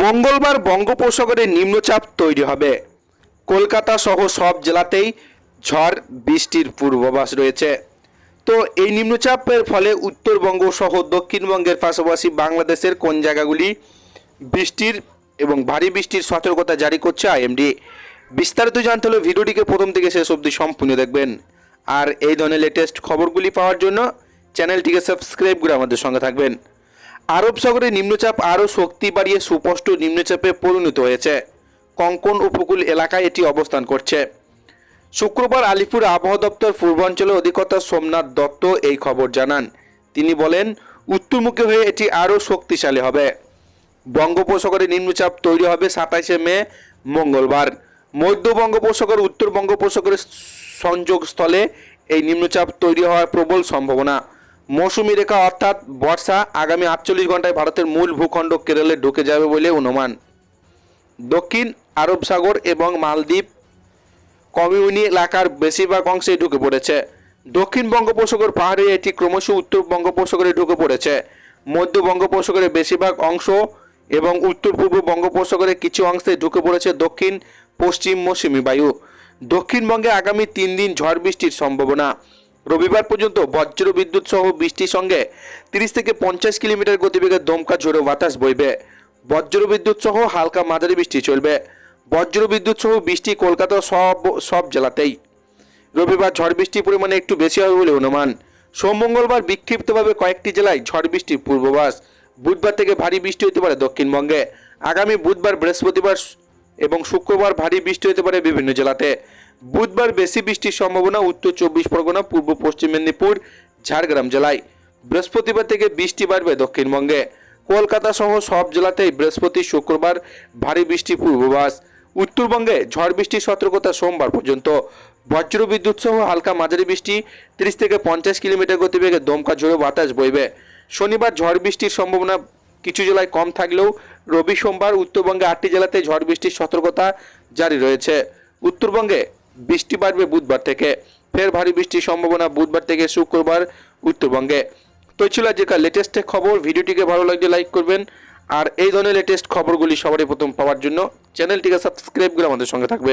মঙ্গলবার বঙ্গোপসাগরে নিম্নচাপ তৈরি হবে। কলকাতা সহ সব জেলাতেই ঝড়, বৃষ্টির পূর্বাভাস রয়েছে। তো এই নিম্নচাপের ফলে উত্তরবঙ্গ সহ দক্ষিণবঙ্গের পাশাপাশি বাংলাদেশের কোন জায়গাগুলি বৃষ্টির এবং ভারী বৃষ্টির সতর্কতা জারি করছে আইএমডি? বিস্তারিত জানতে হলে ভিডিওটিকে প্রথম থেকে শেষ অবধি সম্পূর্ণ দেখবেন। আর এই ধরনের লেটেস্ট খবরগুলি পাওয়ার জন্য চ্যানেলটিকে সাবস্ক্রাইব করে আমাদের সঙ্গে থাকবেন। আরব সাগরে নিম্নচাপ আরও শক্তি বাড়িয়ে সুস্পষ্ট নিম্নচাপে পরিণত হয়েছে। কঙ্কন উপকূল এলাকায় এটি অবস্থান করছে। শুক্রবার আলিপুর আবহাওয়া দপ্তর পূর্বাঞ্চলের অধিকর্তা সোমনাথ দত্ত এই খবর জানান। তিনি বলেন, উত্তরমুখী হয়ে এটি আরও শক্তিশালী হবে। বঙ্গোপসাগরে নিম্নচাপ তৈরি হবে সাতাইশে মে, মঙ্গলবার। মধ্য বঙ্গোপসাগর, উত্তর বঙ্গোপসাগরের সংযোগস্থলে এই নিম্নচাপ তৈরি হওয়ার প্রবল সম্ভাবনা। মৌসুমী রেখা অর্থাৎ বর্ষা আগামী আটচল্লিশ ঘন্টায় ভারতের মূল ভূখণ্ড কেরলে ঢুকে যাবে বলে অনুমান। দক্ষিণ আরব সাগর এবং মালদ্বীপ কমিউনি এলাকার বেশিরভাগ অংশে ঢুকে পড়েছে। দক্ষিণ বঙ্গোপসাগর পাহাড়ে এটি ক্রমশ উত্তর বঙ্গোপসাগরে ঢুকে পড়েছে। মধ্য বঙ্গোপসাগরের বেশিরভাগ অংশ এবং উত্তর পূর্ব বঙ্গোপসাগরের কিছু অংশে ঢুকে পড়েছে দক্ষিণ পশ্চিম মৌসুমী বায়ু। দক্ষিণবঙ্গে আগামী তিন দিন ঝড় বৃষ্টির সম্ভাবনা। রবিবার পর্যন্ত বজ্র বিদ্যুৎ সহ বৃষ্টির সঙ্গে তিরিশ থেকে পঞ্চাশ কিলোমিটার গতিবেগে দমকা ঝোড়ো বাতাস বইবে। বজ্র বিদ্যুৎ সহ হালকা মাঝারি বৃষ্টি চলবে। বজ্র বিদ্যুৎ সহ বৃষ্টি কলকাতার সব সব জেলাতেই। রবিবার ঝড় বৃষ্টির পরিমাণে একটু বেশি হবে বলে অনুমান। সোম মঙ্গলবার বিক্ষিপ্তভাবে কয়েকটি জেলায় ঝড় বৃষ্টির পূর্বাভাস। বুধবার থেকে ভারী বৃষ্টি হতে পারে দক্ষিণবঙ্গে। আগামী বুধবার বৃহস্পতিবার এবং শুক্রবার ভারী বৃষ্টি হতে পারে বিভিন্ন জেলাতে। বুধবার বেশি বৃষ্টির সম্ভাবনা উত্তর চব্বিশ পরগনা, পূর্ব পশ্চিম মেদিনীপুর, ঝাড়গ্রাম জেলায়। বৃহস্পতিবার থেকে বৃষ্টি বাড়বে দক্ষিণবঙ্গে। কলকাতা সহ সব জেলাতেই বৃহস্পতি, শুক্রবার ভারী বৃষ্টি পূর্বাভাস। উত্তরবঙ্গে ঝড় বৃষ্টির সতর্কতা সোমবার পর্যন্ত। বজ্র বিদ্যুৎ সহ হালকা মাঝারি বৃষ্টি, তিরিশ থেকে পঞ্চাশ কিলোমিটার গতিবেগে দমকা ঝোড়ো বাতাস বইবে। শনিবার ঝড় বৃষ্টির সম্ভাবনা কিছু জেলায় কম থাকলেও রবি সোমবার উত্তরবঙ্গে আটটি জেলাতে ঝড় বৃষ্টির সতর্কতা জারি রয়েছে। উত্তরবঙ্গে বৃষ্টি বাড়বে বুধবার থেকে। ফের ভারী বৃষ্টির সম্ভাবনা বুধবার থেকে শুক্রবার উত্তরবঙ্গে। তো ছিল আজকের লেটেস্ট খবর। ভিডিওটিকে ভালো লাগলে লাইক করবেন। আর এই ধরনের লেটেস্ট খবরগুলি সবারই প্রথম পাওয়ার জন্য চ্যানেলটিকে সাবস্ক্রাইব করে আমাদের সঙ্গে থাকবেন।